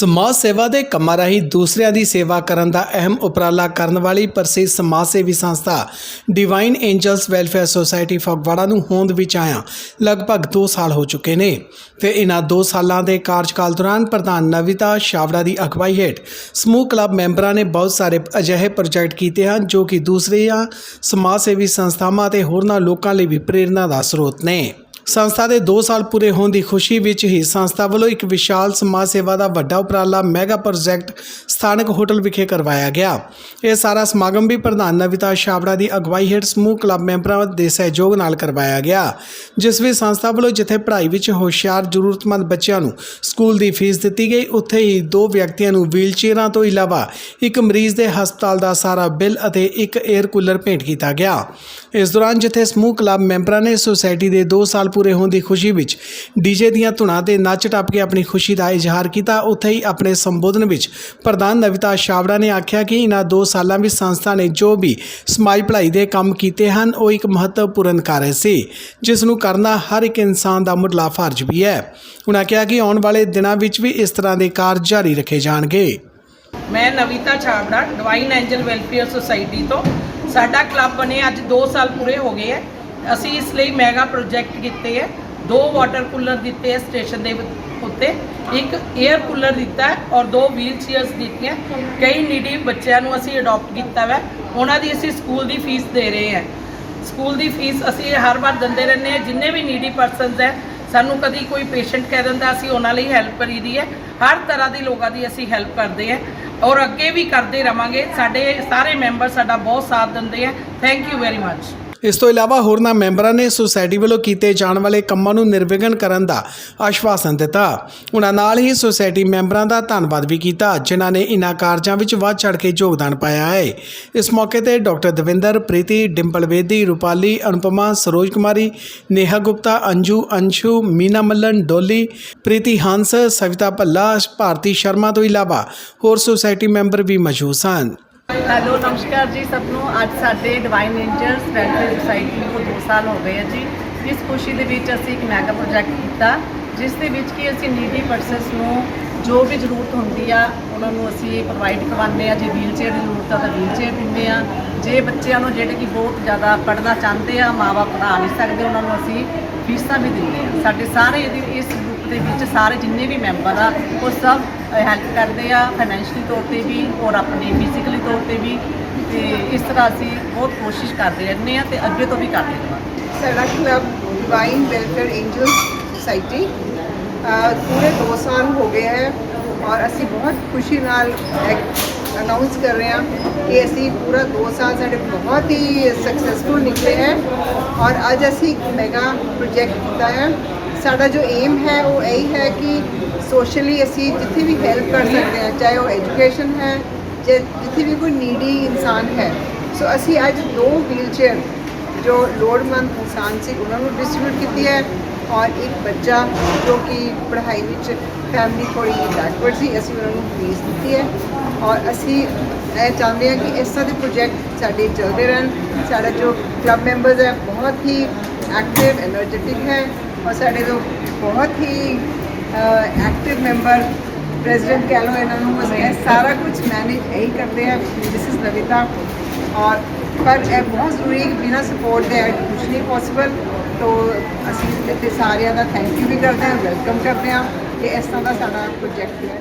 ਸਮਾਜ ਸੇਵਾ ਦੇ ਕੰਮਾਂ ਰਾਹੀਂ ਦੂਸਰਿਆਂ ਦੀ ਸੇਵਾ ਕਰਨ ਦਾ ਅਹਿਮ ਉਪਰਾਲਾ ਕਰਨ ਵਾਲੀ ਪ੍ਰਸਿੱਧ ਸਮਾਜ ਸੇਵੀ ਸੰਸਥਾ divine angels welfare society Phagwara ਨੂੰ ਹੋਂਦ ਵਿੱਚ ਆਇਆ। ਲਗਭਗ 2 ਸਾਲ ਹੋ ਚੁੱਕੇ ਨੇ ਤੇ ਇਹਨਾਂ 2 ਸਾਲਾਂ ਦੇ ਕਾਰਜਕਾਲ ਦੌਰਾਨ ਪ੍ਰਧਾਨ ਨਵਿਤਾ ਸ਼ਾਵੜਾ ਦੀ ਅਗਵਾਈ ਹੇਠ ਸਮੂਹ ਕਲੱਬ ਮੈਂਬਰਾਂ ਨੇ ਬਹੁਤ ਸਾਰੇ ਅਜਿਹੇ ਪ੍ਰੋਜੈਕਟ ਕੀਤੇ ਹਨ ਜੋ ਕਿ ਦੂਸਰੀਆਂ ਸਮਾਜ ਸੇਵੀ ਸੰਸਥਾਵਾਂ ਤੇ ਹੋਰਨਾਂ ਲੋਕਾਂ ਲਈ ਵੀ ਪ੍ਰੇਰਨਾ ਦਾ ਸਰੋਤ ਨੇ। ਸੰਸਥਾ ਦੇ 2 ਸਾਲ ਪੂਰੇ ਹੋਣ ਦੀ ਖੁਸ਼ੀ ਵਿੱਚ ਹੀ ਸੰਸਥਾ ਵੱਲੋਂ ਇੱਕ ਵਿਸ਼ਾਲ ਸਮਾਜ ਸੇਵਾ ਦਾ ਵੱਡਾ ਉਪਰਾਲਾ ਮੈਗਾ ਪ੍ਰੋਜੈਕਟ ਸਥਾਨਕ ਹੋਟਲ ਵਿਖੇ ਕਰਵਾਇਆ ਗਿਆ। ਇਹ ਸਾਰਾ ਸਮਾਗਮ ਵੀ ਪ੍ਰਧਾਨ ਨਵਿਤਾ ਛਾਬੜਾ ਦੀ ਅਗਵਾਈ ਹੇਠ ਸਮੂਹ ਕਲੱਬ ਮੈਂਬਰਾਂ ਦੇ ਸਹਿਯੋਗ ਨਾਲ ਕਰਵਾਇਆ ਗਿਆ, ਜਿਸ ਵਿੱਚ ਸੰਸਥਾ ਵੱਲੋਂ ਜਿੱਥੇ ਪੜ੍ਹਾਈ ਵਿੱਚ ਹੋਸ਼ਿਆਰ ਜ਼ਰੂਰਤਮੰਦ ਬੱਚਿਆਂ ਨੂੰ ਸਕੂਲ ਦੀ ਫੀਸ ਦਿੱਤੀ ਗਈ, ਉੱਥੇ ਹੀ ਦੋ ਵਿਅਕਤੀਆਂ ਨੂੰ ਵੀਲਚੇਅਰਾਂ ਤੋਂ ਇਲਾਵਾ ਇੱਕ ਮਰੀਜ਼ ਦੇ ਹਸਪਤਾਲ ਦਾ ਸਾਰਾ ਬਿੱਲ ਅਤੇ ਇੱਕ 에ਅਰ ਕੂਲਰ ਭੇਂਟ ਕੀਤਾ ਗਿਆ। ਇਸ ਦੌਰਾਨ ਜਿੱਥੇ ਸਮੂਹ ਕਲੱਬ ਮੈਂਬਰਾਂ ਨੇ ਸੁਸਾਇਟੀ ਦੇ 2 ਸਾਲ ਪੂਰੇ ਹੋਣ ਦੀ ਖੁਸ਼ੀ ਵਿੱਚ ਡੀਜੇ ਦੀਆਂ ਧੁਨਾਂ ਤੇ ਨੱਚ ਟੱਪ ਕੇ ਆਪਣੀ ਖੁਸ਼ੀ ਦਾ ਇਜ਼ਹਾਰ ਕੀਤਾ। ਉੱਥੇ ਹੀ ਆਪਣੇ ਸੰਬੋਧਨ ਵਿੱਚ ਪ੍ਰਧਾਨ ਨਵਿਤਾ ਛਾਵੜਾ ਨੇ ਆਖਿਆ ਕਿ ਇਹਨਾਂ 2 ਸਾਲਾਂ ਵਿੱਚ ਸੰਸਥਾ ਨੇ ਜੋ ਵੀ ਸਮਾਜ ਭਲਾਈ ਦੇ ਕੰਮ ਕੀਤੇ ਹਨ, ਉਹ ਇੱਕ ਮਹੱਤਵਪੂਰਨ ਕਾਰਜ ਸੀ, ਜਿਸ ਨੂੰ ਕਰਨਾ ਹਰ ਇੱਕ ਇਨਸਾਨ ਦਾ ਮੁੱਢਲਾ ਫਰਜ਼ ਵੀ ਹੈ। ਉਹਨਾਂ ਕਿਹਾ ਕਿ ਆਉਣ ਵਾਲੇ ਦਿਨਾਂ ਵਿੱਚ ਵੀ ਇਸ ਤਰ੍ਹਾਂ ਦੇ ਕਾਰਜ ਜਾਰੀ ਰੱਖੇ ਜਾਣਗੇ। ਮੈਂ Navita Chhabra divine angel welfare society ਤੋਂ। ਸਾਡਾ ਕਲੱਬ ਬਣੇ ਅੱਜ 2 ਸਾਲ ਪੂਰੇ ਹੋ ਗਏ ਹੈ। ਅਸੀਂ ਇਸ ਲਈ ਮੈਗਾ ਪ੍ਰੋਜੈਕਟ ਕੀਤੇ ਹੈ। ਦੋ ਵਾਟਰ ਕੂਲਰ ਦਿੱਤੇ ਹੈ ਸਟੇਸ਼ਨ ਦੇ ਉੱਤੇ। ਇੱਕ 에ਅਰ ਕੂਲਰ ਦਿੱਤਾ ਹੈ ਔਰ ਦੋ ਵੀਲ ਚੇਅਰਸ ਦਿੱਤੀਆਂ ਕਈ ਨੀਡੀ ਬੱਚਿਆਂ ਨੂੰ ਅਸੀਂ ਅਡਾਪਟ ਕੀਤਾ ਹੈ ਉਹਨਾਂ ਦੀ ਅਸੀਂ ਸਕੂਲ ਦੀ ਫੀਸ ਦੇ ਰਹੇ ਹਾਂ। ਸਕੂਲ ਦੀ ਫੀਸ ਅਸੀਂ ਹਰ ਵਾਰ ਦਿੰਦੇ ਰਹਿੰਦੇ ਹਾਂ। ਜਿੰਨੇ ਵੀ ਨੀਡੀ ਪਰਸਨਸ ਹੈ, ਸਾਨੂੰ ਕਦੀ ਕੋਈ ਪੇਸ਼ੈਂਟ ਕਹਿ ਦਿੰਦਾ, ਅਸੀਂ ਉਹਨਾਂ ਲਈ ਹੈਲਪ ਕਰੀਦੀ ਹੈ। ਹਰ ਤਰ੍ਹਾਂ ਦੀ ਲੋਕਾਂ ਦੀ ਅਸੀਂ ਹੈਲਪ ਕਰਦੇ ਹਾਂ। ਔਰ ਅੱਗੇ ਵੀ ਕਰਦੇ ਰਵਾਂਗੇ। ਸਾਡੇ ਸਾਰੇ ਮੈਂਬਰ ਸਾਡਾ ਬਹੁਤ ਸਾਥ ਦਿੰਦੇ ਹੈ। ਥੈਂਕ ਯੂ ਵੈਰੀ ਮੱਚ ਇਸ ਤੋਂ ਇਲਾਵਾ ਹੋਰਨਾਂ ਮੈਂਬਰਾਂ ਨੇ ਸੁਸਾਇਟੀ ਵੱਲੋਂ ਕੀਤੇ ਜਾਣ ਵਾਲੇ ਕੰਮਾਂ ਨੂੰ ਨਿਰਵਿਘਨ ਕਰਨ ਦਾ ਆਸ਼ਵਾਸਨ ਦਿੱਤਾ। ਉਹਨਾਂ ਨਾਲ ਹੀ ਸੁਸਾਇਟੀ ਮੈਂਬਰਾਂ ਦਾ ਧੰਨਵਾਦ ਵੀ ਕੀਤਾ, ਜਿਨ੍ਹਾਂ ਨੇ ਇਨ੍ਹਾਂ ਕਾਰਜਾਂ ਵਿੱਚ ਵੱਧ ਚੜ੍ਹ ਕੇ ਯੋਗਦਾਨ ਪਾਇਆ ਹੈ। ਇਸ ਮੌਕੇ ਤੇ ਡਾਕਟਰ ਦਵਿੰਦਰ, ਪ੍ਰੀਤੀ ਡਿੰਪਲ ਵੇਦੀ ਰੂਪਾਲੀ, ਅਨੁਪਮਾ, ਸਰੋਜ ਕੁਮਾਰੀ, ਨੇਹਾ ਗੁਪਤਾ, ਅੰਜੂ, ਅੰਸ਼ੂ, ਮੀਨਾ ਮੱਲਨ ਡੋਲੀ, ਪ੍ਰੀਤੀ ਹੰਸ, ਸਵਿਤਾ ਭੱਲਾ, ਭਾਰਤੀ ਸ਼ਰਮਾ ਤੋਂ ਇਲਾਵਾ ਹੋਰ ਸੁਸਾਇਟੀ ਮੈਂਬਰ ਵੀ ਮੌਜੂਦ ਸਨ। ਹੈਲੋ, ਨਮਸਕਾਰ ਜੀ ਸਭ ਨੂੰ। ਅੱਜ ਸਾਡੇ ਡਿਵਾਈਨ ਐਂਜਲਸ ਵੈਲਫੇਅਰ ਸੁਸਾਇਟੀ ਨੂੰ 2 ਸਾਲ ਹੋ ਗਏ ਆ ਜੀ। ਇਸ ਖੁਸ਼ੀ ਦੇ ਵਿੱਚ ਅਸੀਂ ਇੱਕ ਮੈਗਾ ਪ੍ਰੋਜੈਕਟ ਕੀਤਾ, ਜਿਸ ਦੇ ਵਿੱਚ ਕਿ ਅਸੀਂ ਨੀਡੀ ਪਰਸਨਸ ਨੂੰ ਜੋ ਵੀ ਜ਼ਰੂਰਤ ਹੁੰਦੀ ਆ, ਉਹਨਾਂ ਨੂੰ ਅਸੀਂ ਪ੍ਰੋਵਾਈਡ ਕਰਵਾਉਂਦੇ ਆ। ਜੇ ਵੀਲਚੇਅਰ ਦੀ ਜ਼ਰੂਰਤ ਆ ਤਾਂ ਵੀਲਚੇਅਰ ਦਿੰਦੇ ਆ। ਜੇ ਬੱਚਿਆਂ ਨੂੰ ਜਿਹੜੇ ਕਿ ਬਹੁਤ ਜ਼ਿਆਦਾ ਪੜ੍ਹਨਾ ਚਾਹੁੰਦੇ ਆ ਮਾਪੇ ਪੜ੍ਹਾ ਨਹੀਂ ਸਕਦੇ, ਉਹਨਾਂ ਨੂੰ ਅਸੀਂ ਫੀਸਾਂ ਵੀ ਦਿੰਦੇ ਆ। ਸਾਡੇ ਸਾਰੇ ਇਹਦੀ ਇਸ ਦੇ ਵਿੱਚ ਸਾਰੇ ਜਿੰਨੇ ਵੀ ਮੈਂਬਰ ਆ, ਉਹ ਸਭ ਹੈਲਪ ਕਰਦੇ ਆ ਫਾਈਨੈਂਸ਼ੀਅਲੀ ਤੌਰ ਤੇ ਵੀ ਔਰ ਆਪਣੇ ਫਿਜ਼ੀਕਲੀ ਤੌਰ ਤੇ ਵੀ। ਤੇ ਇਸ ਤਰ੍ਹਾਂ ਅਸੀਂ ਬਹੁਤ ਕੋਸ਼ਿਸ਼ ਕਰਦੇ ਰਹਿੰਦੇ ਆ ਤੇ ਅੱਗੇ ਤੋਂ ਵੀ ਕਰਦੇ ਰਹਾਂਗੇ। ਸਾਡਾ club divine welfare angels society ਪੂਰੇ 2 ਸਾਲ ਹੋ ਗਏ ਹੈ ਔਰ ਅਸੀਂ ਬਹੁਤ ਖੁਸ਼ੀ ਨਾਲ ਅਨਾਉਂਸ ਕਰ ਰਹੇ ਹਾਂ ਕਿ ਅਸੀਂ ਪੂਰਾ 2 ਸਾਲ ਸਾਡੇ ਬਹੁਤ ਹੀ ਸਕਸੈਸਫੁਲ ਨਿਕਲੇ ਹੈ ਔਰ ਅੱਜ ਅਸੀਂ ਮੈਗਾ ਪ੍ਰੋਜੈਕਟ ਕੀਤਾ ਹੈ। ਸਾਡਾ ਜੋ ਏਮ ਹੈ, ਉਹ ਇਹ ਹੀ ਹੈ ਕਿ ਸੋਸ਼ਲੀ ਅਸੀਂ ਜਿੱਥੇ ਵੀ ਹੈਲਪ ਕਰ ਸਕਦੇ ਹਾਂ, ਚਾਹੇ ਉਹ ਐਜੂਕੇਸ਼ਨ ਹੈ, ਜੇ ਜਿੱਥੇ ਵੀ ਕੋਈ ਨੀਡੀ ਇਨਸਾਨ ਹੈ। ਸੋ ਅਸੀਂ ਅੱਜ ਦੋ ਵੀਲਚੇਅਰ ਜੋ ਲੋੜਮੰਦ ਇਨਸਾਨ ਸੀ, ਉਹਨਾਂ ਨੂੰ ਡਿਸਟ੍ਰਿਬਿਊਟ ਕੀਤੀ ਹੈ ਔਰ ਇੱਕ ਬੱਚਾ ਜੋ ਕਿ ਪੜ੍ਹਾਈ ਵਿੱਚ ਫੈਮਿਲੀ ਥੋੜੀ ਬੈਕਵਰਡ ਸੀ, ਅਸੀਂ ਉਹਨਾਂ ਨੂੰ ਫੀਸ ਦਿੱਤੀ ਹੈ ਔਰ ਅਸੀਂ ਇਹ ਚਾਹੁੰਦੇ ਹਾਂ ਕਿ ਇਸ ਤਰ੍ਹਾਂ ਦੇ ਪ੍ਰੋਜੈਕਟ ਸਾਡੇ ਚੱਲਦੇ ਰਹਿਣ। ਸਾਡਾ ਜੋ ਕਲੱਬ ਮੈਂਬਰਸ ਹੈ, ਬਹੁਤ ਹੀ ਐਕਟਿਵ ਐਨਰਜੈਟਿਕ ਹੈ। ਔਰ ਸਾਡੇ ਤੋਂ ਬਹੁਤ ਹੀ ਐਕਟਿਵ ਮੈਂਬਰ ਪ੍ਰੈਜ਼ੀਡੈਂਟ ਕਹਿ ਲਓ ਇਹਨਾਂ ਨੂੰ ਬਸ ਇਹ ਸਾਰਾ ਕੁਝ ਮੈਨੇਜ ਇਹੀ ਕਰਦੇ ਆ ਦਿਸ ਇਜ਼ ਨਵਿਤਾ ਔਰ ਪਰ ਇਹ ਬਹੁਤ ਜ਼ਰੂਰੀ ਹੈ ਬਿਨਾਂ ਸਪੋਰਟ ਦੇ ਇਹ ਕੁਝ ਨਹੀਂ ਪੋਸੀਬਲ ਤੋਂ ਅਸੀਂ ਇੱਥੇ ਸਾਰਿਆਂ ਦਾ ਥੈਂਕ ਯੂ ਵੀ ਕਰਦੇ ਹਾਂ ਵੈਲਕਮ ਕਰਦੇ ਹਾਂ ਕਿ ਇਸ ਤਰ੍ਹਾਂ ਦਾ ਸਾਡਾ ਪ੍ਰੋਜੈਕਟ ਹੈ।